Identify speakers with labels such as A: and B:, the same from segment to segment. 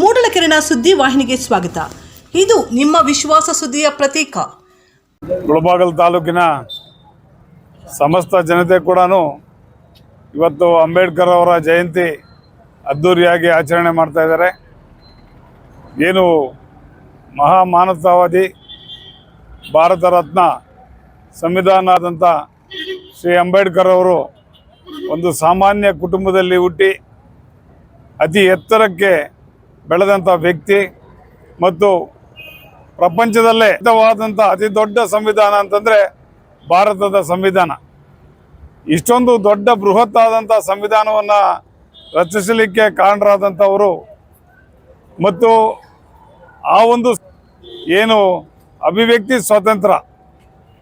A: ಮೂಡಲಕೆರೆನ ಸುದ್ದಿ ವಾಹಿನಿಗೆ ಸ್ವಾಗತ. ಇದು ನಿಮ್ಮ ವಿಶ್ವಾಸ ಸುದ್ದಿಯ ಪ್ರತೀಕ.
B: ಗುಳಬಾಗಲ್ ತಾಲೂಕಿನ ಸಮಸ್ತ ಜನತೆ ಕೂಡ ಇವತ್ತು ಅಂಬೇಡ್ಕರ್ ಅವರ ಜಯಂತಿ ಅದ್ಧೂರಿಯಾಗಿ ಆಚರಣೆ ಮಾಡ್ತಾ ಇದ್ದಾರೆ. ಏನು ಮಹಾಮಾನವತಾವಾದಿ ಭಾರತ ರತ್ನ ಸಂವಿಧಾನದಂಥ ಶ್ರೀ ಅಂಬೇಡ್ಕರ್ ಅವರು ಒಂದು ಸಾಮಾನ್ಯ ಕುಟುಂಬದಲ್ಲಿ ಹುಟ್ಟಿ ಅತಿ ಎತ್ತರಕ್ಕೆ ಬೆಳೆದಂಥ ವ್ಯಕ್ತಿ ಮತ್ತು ಪ್ರಪಂಚದಲ್ಲೇ ಹಿತವಾದಂಥ ಅತಿ ದೊಡ್ಡ ಸಂವಿಧಾನ ಅಂತಂದರೆ ಭಾರತದ ಸಂವಿಧಾನ. ಇಷ್ಟೊಂದು ದೊಡ್ಡ ಬೃಹತ್ತಾದಂಥ ಸಂವಿಧಾನವನ್ನು ರಚಿಸಲಿಕ್ಕೆ ಕಾರಣರಾದಂಥವರು ಮತ್ತು ಆ ಒಂದು ಏನು ಅಭಿವ್ಯಕ್ತಿ ಸ್ವಾತಂತ್ರ್ಯ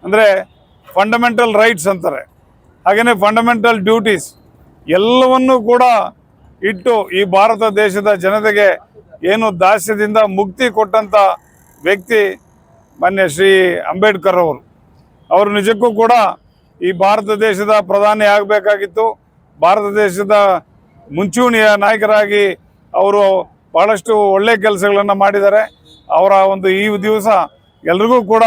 B: ಅಂದರೆ ಫಂಡಮೆಂಟಲ್ ರೈಟ್ಸ್ ಅಂತಾರೆ. ಹಾಗೆಯೇ ಫಂಡಮೆಂಟಲ್ ಡ್ಯೂಟೀಸ್ ಎಲ್ಲವನ್ನೂ ಕೂಡ ಇಟ್ಟು ಈ ಭಾರತ ದೇಶದ ಜನತೆಗೆ ಏನು ದಾಸ್ಯದಿಂದ ಮುಕ್ತಿ ಕೊಟ್ಟಂಥ ವ್ಯಕ್ತಿ ಮಾನ್ಯ ಶ್ರೀ ಅಂಬೇಡ್ಕರ್ ಅವರು. ಅವರು ನಿಜಕ್ಕೂ ಕೂಡ ಈ ಭಾರತ ದೇಶದ ಪ್ರಧಾನಿ ಆಗಬೇಕಾಗಿತ್ತು. ಭಾರತ ದೇಶದ ಮುಂಚೂಣಿಯ ನಾಯಕರಾಗಿ ಅವರು ಭಾಳಷ್ಟು ಒಳ್ಳೆಯ ಕೆಲಸಗಳನ್ನು ಮಾಡಿದ್ದಾರೆ. ಅವರ ಒಂದು ಈ ದಿವಸ ಎಲ್ರಿಗೂ ಕೂಡ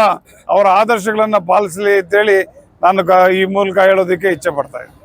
B: ಅವರ ಆದರ್ಶಗಳನ್ನು ಪಾಲಿಸಲಿ ಅಂತೇಳಿ ನಾನು ಈ ಮೂಲಕ ಹೇಳೋದಕ್ಕೆ ಇಚ್ಛೆ ಪಡ್ತಾ ಇದ್ದೀನಿ.